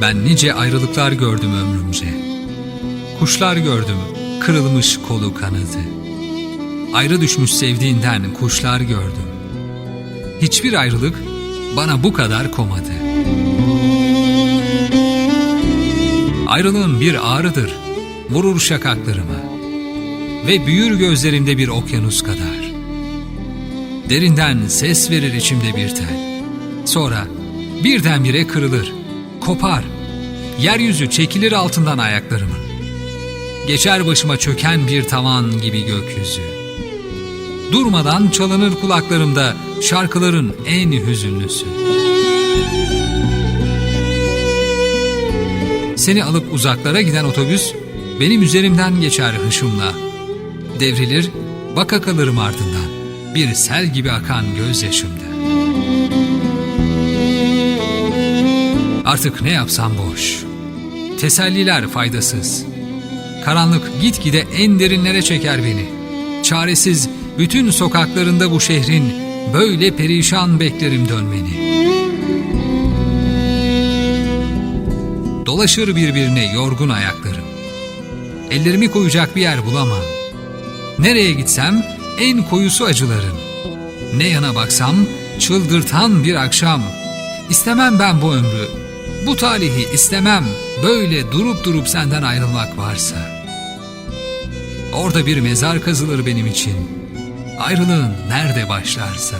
Ben nice ayrılıklar gördüm ömrümce. Kuşlar gördüm, kırılmış kolu kanadı. Ayrı düşmüş sevdiğinden kuşlar gördüm. Hiçbir ayrılık bana bu kadar komadı. Ayrılığın bir ağrıdır, vurur şakaklarıma. Ve büyür gözlerimde bir okyanus kadar. Derinden ses verir içimde bir tel. Sonra birdenbire kırılır, kopar. Yeryüzü çekilir altından ayaklarımın. Geçer başıma çöken bir tavan gibi gökyüzü. Durmadan çalınır kulaklarımda şarkıların en hüzünlüsü. Seni alıp uzaklara giden otobüs benim üzerimden geçer hışımla. Devrilir, baka kalırım ardından bir sel gibi akan gözyaşımda. Artık ne yapsam boş. Teselliler faydasız. Karanlık gitgide en derinlere çeker beni. Çaresiz bütün sokaklarında bu şehrin böyle perişan beklerim dönmeni. Dolaşır birbirine yorgun ayaklarım. Ellerimi koyacak bir yer bulamam. Nereye gitsem en koyusu acıların. Ne yana baksam çıldırtan bir akşam. İstemem ben bu ömrü. Bu talihi istemem. Böyle durup durup senden ayrılmak varsa. Orada bir mezar kazılır benim için. Ayrılığın nerede başlarsa.